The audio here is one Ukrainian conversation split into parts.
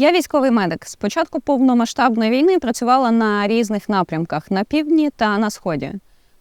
Я військовий медик. З початку повномасштабної війни працювала на різних напрямках на півдні та на сході.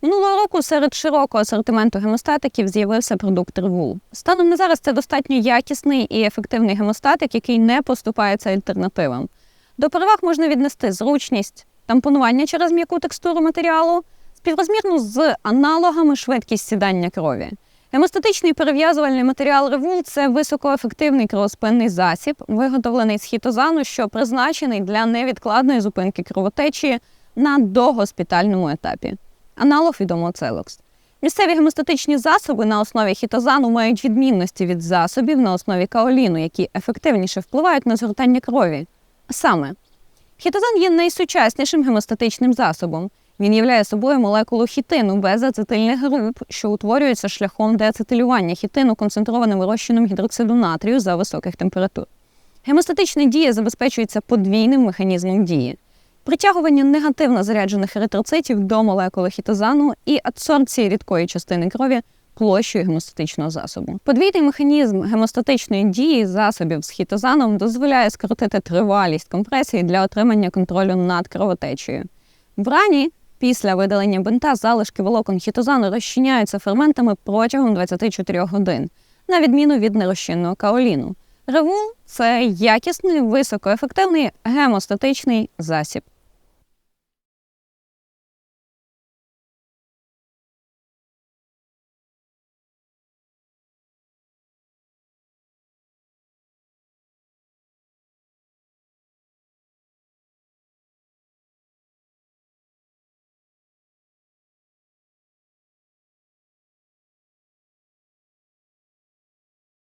Минулого року серед широкого асортименту гемостатиків з'явився продукт Ревул. Станом на зараз це достатньо якісний і ефективний гемостатик, який не поступається альтернативам. До переваг можна віднести зручність, тампонування через м'яку текстуру матеріалу, співрозмірну з аналогами швидкість сідання крові. Гемостатичний перев'язувальний матеріал Ревул це високоефективний кровоспинний засіб, виготовлений з хітозану, що призначений для невідкладної зупинки кровотечі на догоспітальному етапі. Аналог відомого Целокс. Місцеві гемостатичні засоби на основі хітозану мають відмінності від засобів на основі каоліну, які ефективніше впливають на згортання крові. Саме, хітозан є найсучаснішим гемостатичним засобом. Він являє собою молекулу хітину без ацетильних груп, що утворюються шляхом деацетилювання хітину концентрованим розчином гідроксиду натрію за високих температур. Гемостатична дія забезпечується подвійним механізмом дії. Притягування негативно заряджених еритроцитів до молекули хітозану і адсорбції рідкої частини крові площею гемостатичного засобу. Подвійний механізм гемостатичної дії засобів з хітозаном дозволяє скоротити тривалість компресії для отримання контролю над кровотечею. В рані після видалення бинта залишки волокон хітозану розчиняються ферментами протягом 24 годин, на відміну від нерозчинного каоліну. Ревул це якісний високоефективний гемостатичний засіб.